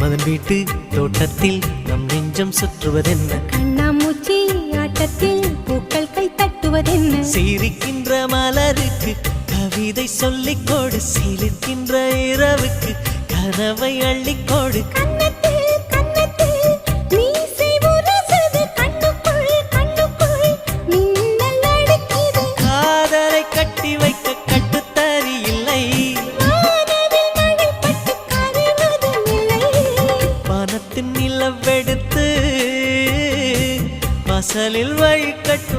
மன்மதன் வீட்டு தோட்டத்தில் நம் நெஞ்சம் சுற்றுவதென்ன? கண்ணாமூச்சி ஆட்டத்தில் பூக்கள் கை தட்டுவதென்ன? சிரிக்கின்ற மலருக்கு கவிதை சொல்லிக் கொடு. சிலிர்க்கின்ற இரவுக்கு கனவை அள்ளிக்கோடு கன்னத்தில் கன்னத்தில் மீசை உரசுது. வானத்தின் நிலவெடுத்து வாசலில் வழி கட்டு